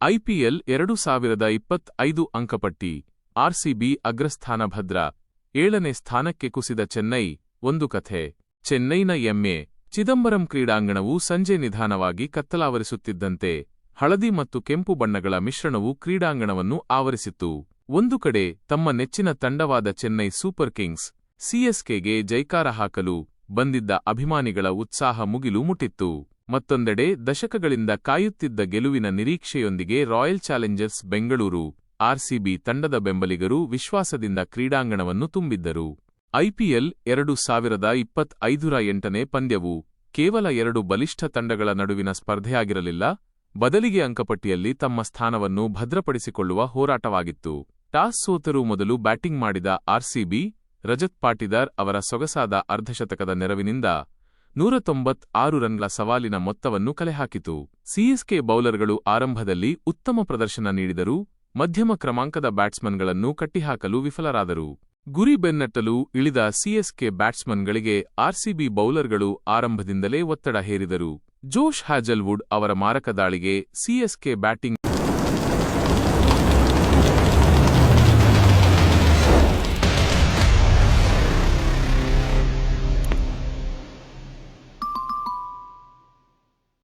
IPL ಎರಡು ಸಾವಿರದ ಇಪ್ಪತ್ತೈದು ಅಂಕಪಟ್ಟಿ, ಆರ್ಸಿಬಿ ಅಗ್ರಸ್ಥಾನ ಭದ್ರ, ಏಳನೇ ಸ್ಥಾನಕ್ಕೆ ಕುಸಿದ ಚೆನ್ನೈ, ಒಂದು ಕಥೆ. ಚೆನ್ನೈನ ಎಂಎ ಚಿದಂಬರಂ ಕ್ರೀಡಾಂಗಣವು ಸಂಜೆ ನಿಧಾನವಾಗಿ ಕತ್ತಲಾವರಿಸುತ್ತಿದ್ದಂತೆ, ಹಳದಿ ಮತ್ತು ಕೆಂಪು ಬಣ್ಣಗಳ ಮಿಶ್ರಣವು ಕ್ರೀಡಾಂಗಣವನ್ನು ಆವರಿಸಿತ್ತು. ಒಂದು ಕಡೆ ತಮ್ಮ ನೆಚ್ಚಿನ ತಂಡವಾದ ಚೆನ್ನೈ ಸೂಪರ್ ಕಿಂಗ್ಸ್, ಸಿಎಸ್ಕೆಗೆ ಜೈಕಾರ ಹಾಕಲು ಬಂದಿದ್ದ ಅಭಿಮಾನಿಗಳ ಉತ್ಸಾಹ ಮುಗಿಲು ಮುಟ್ಟಿತ್ತು. ಮತ್ತೊಂದೆಡೆ ದಶಕಗಳಿಂದ ಕಾಯುತ್ತಿದ್ದ ಗೆಲುವಿನ ನಿರೀಕ್ಷೆಯೊಂದಿಗೆ ರಾಯಲ್ ಚಾಲೆಂಜರ್ಸ್ ಬೆಂಗಳೂರು, ಆರ್ಸಿಬಿ ತಂಡದ ಬೆಂಬಲಿಗರು ವಿಶ್ವಾಸದಿಂದ ಕ್ರೀಡಾಂಗಣವನ್ನು ತುಂಬಿದ್ದರು. ಐಪಿಎಲ್ ಎರಡು ಸಾವಿರದ ಇಪ್ಪತ್ತೈದರ ಎಂಟನೇ ಪಂದ್ಯವು ಕೇವಲ ಎರಡು ಬಲಿಷ್ಠ ತಂಡಗಳ ನಡುವಿನ ಸ್ಪರ್ಧೆಯಾಗಿರಲಿಲ್ಲ, ಬದಲಿಗೆ ಅಂಕಪಟ್ಟಿಯಲ್ಲಿ ತಮ್ಮ ಸ್ಥಾನವನ್ನು ಭದ್ರಪಡಿಸಿಕೊಳ್ಳುವ ಹೋರಾಟವಾಗಿತ್ತು. ಟಾಸ್ ಸೋತರೂ ಮೊದಲು ಬ್ಯಾಟಿಂಗ್ ಮಾಡಿದ ಆರ್ಸಿಬಿ, ರಜತ್ ಪಾಟಿದಾರ್ ಅವರ ಸೊಗಸಾದ ಅರ್ಧಶತಕದ ನೆರವಿನಿಂದ ನೂರ ತೊಂಬತ್ತಾರು ರನ್ಗಳ ಸವಾಲಿನ ಮೊತ್ತವನ್ನು ಕಲೆಹಾಕಿತು. ಸಿಎಸ್ಕೆ ಬೌಲರ್ಗಳು ಆರಂಭದಲ್ಲಿ ಉತ್ತಮ ಪ್ರದರ್ಶನ ನೀಡಿದರು ಮಧ್ಯಮ ಕ್ರಮಾಂಕದ ಬ್ಯಾಟ್ಸ್ಮನ್ಗಳನ್ನು ಕಟ್ಟಿಹಾಕಲು ವಿಫಲರಾದರು. ಗುರಿ ಬೆನ್ನಟ್ಟಲು ಇಳಿದ ಸಿಎಸ್ಕೆ ಬ್ಯಾಟ್ಸ್ಮನ್ಗಳಿಗೆ ಆರ್ಸಿಬಿ ಬೌಲರ್ಗಳು ಆರಂಭದಿಂದಲೇ ಒತ್ತಡ ಹೇರಿದರು. ಜೋಶ್ ಹ್ಯಾಜಲ್ವುಡ್ ಅವರ ಮಾರಕ ದಾಳಿಗೆ ಸಿಎಸ್ಕೆ ಬ್ಯಾಟಿಂಗ್